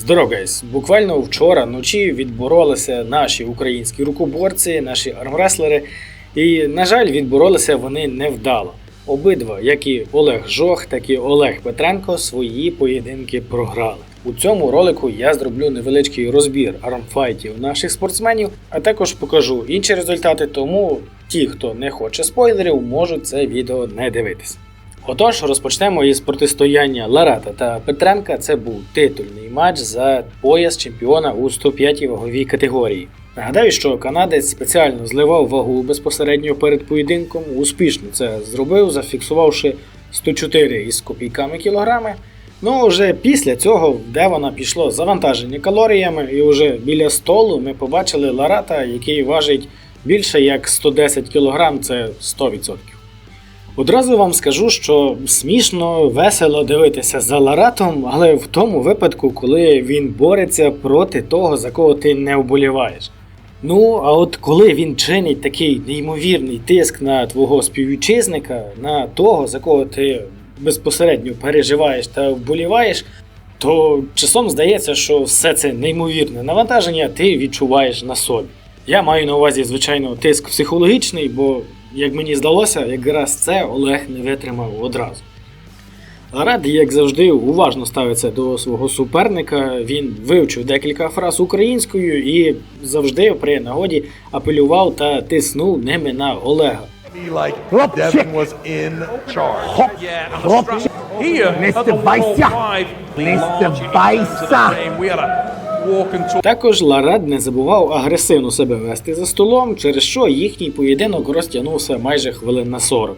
Здоров, гайс! Буквально вчора вночі відборолися наші українські рукоборці, наші армреслери, і, на жаль, відборолися вони невдало. Обидва, як і Олег Жох, так і Олег Петренко, свої поєдинки програли. У цьому ролику я зроблю невеличкий розбір армфайтів наших спортсменів, а також покажу інші результати, тому ті, хто не хоче спойлерів, можуть це відео не дивитись. Отож, розпочнемо із протистояння Ларата та Петренка. Це був титульний матч за пояс чемпіона у 105-й ваговій категорії. Нагадаю, що канадець спеціально зливав вагу безпосередньо перед поєдинком. Успішно це зробив, зафіксувавши 104 із копійками кілограми. Ну, вже після цього в Девона пішло завантаження калоріями, і вже біля столу ми побачили Ларата, який важить більше як 110 кг, це 100%. Одразу вам скажу, що смішно, весело дивитися за Ларатом, але в тому випадку, коли він бореться проти того, за кого ти не вболіваєш. Ну, а от коли він чинить такий неймовірний тиск на твого співвітчизника, на того, за кого ти безпосередньо переживаєш та вболіваєш, то часом здається, що все це неймовірне навантаження ти відчуваєш на собі. Я маю на увазі, звичайно, тиск психологічний, бо, як мені здалося, якраз це Олег не витримав одразу. Рад, як завжди, уважно ставиться до свого суперника. Він вивчив декілька фраз українською і завжди при нагоді апелював та тиснув ними на Олега. be like Hopчик. Devin was in charge. Хоп, Yeah, and Хлоп, a strap here Не at the здавайся. 145. Не Large into здавайся. the frame. We had a walk and talk. Також Ларад не забував агресивно себе вести за столом, через що їхній поєдинок розтягнувся майже хвилин на 40.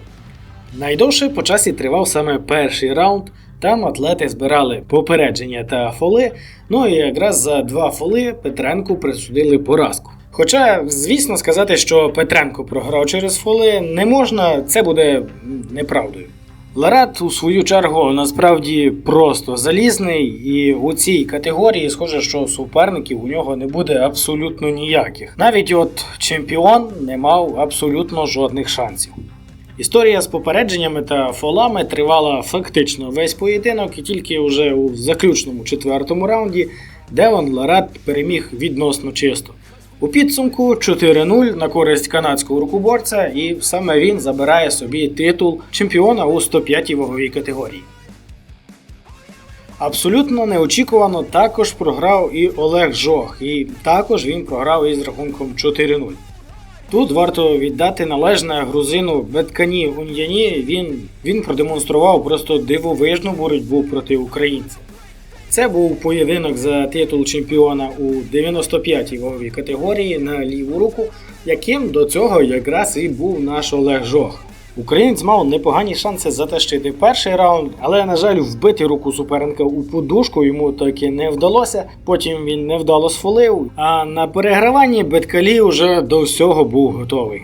Найдовше по часі тривав саме перший раунд. Там атлети збирали попередження та фоли. Ну і якраз за два фоли Петренку присудили поразку. Хоча, звісно, сказати, що Петренко програв через фоли не можна, це буде неправдою. Ларат, у свою чергу, насправді просто залізний, і у цій категорії схоже, що суперників у нього не буде абсолютно ніяких. Навіть от чемпіон не мав абсолютно жодних шансів. Історія з попередженнями та фолами тривала фактично весь поєдинок, і тільки вже у заключному четвертому раунді Девон Ларат переміг відносно чисто. У підсумку 4-0 на користь канадського рукоборця, і саме він забирає собі титул чемпіона у 105-й ваговій категорії. Абсолютно неочікувано також програв і Олег Жох, і також він програв із рахунком 4-0. Тут варто віддати належне грузину Беткані Ун'яні. Він, він продемонстрував просто дивовижну боротьбу проти українця. Це був поєдинок за титул чемпіона у 95-й ваговій категорії на ліву руку, яким до цього якраз і був наш Олег Жох. Українець мав непогані шанси затащити перший раунд, але, на жаль, вбити руку суперника у подушку йому таки не вдалося. Потім він невдало сфолив, а на переграванні Беткалі вже до всього був готовий.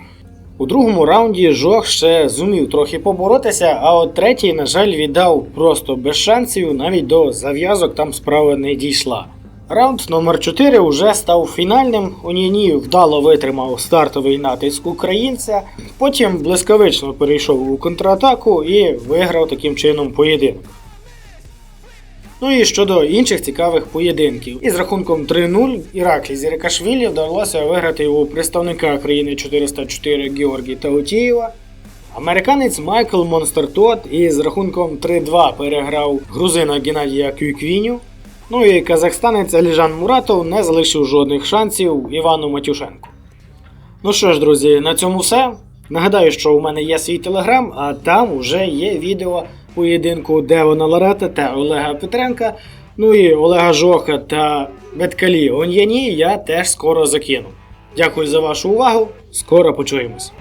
У другому раунді Жох ще зумів трохи поборотися, а от третій, на жаль, віддав просто без шансів, навіть до зав'язок там справа не дійшла. Раунд номер 4 вже став фінальним. Оніні вдало витримав стартовий натиск українця, потім блискавично перейшов у контратаку і виграв таким чином поєдинок. Ну і щодо інших цікавих поєдинків. Із рахунком 3-0 Іраклі Зірикашвілі вдалося виграти у представника країни 404 Георгій Таутієва. Американець Майкл Монстертот із рахунком 3-2 переграв грузина Геннадія Кюйквіню. Ну і казахстанець Аліжан Муратов не залишив жодних шансів Івану Матюшенку. Ну що ж, друзі, на цьому все. Нагадаю, що у мене є свій телеграм, а там вже є відео поєдинку Девона Ларета та Олега Петренка. Ну і Олега Жоха та Беткалі Он'яні я теж скоро закину. Дякую за вашу увагу. Скоро почуємось.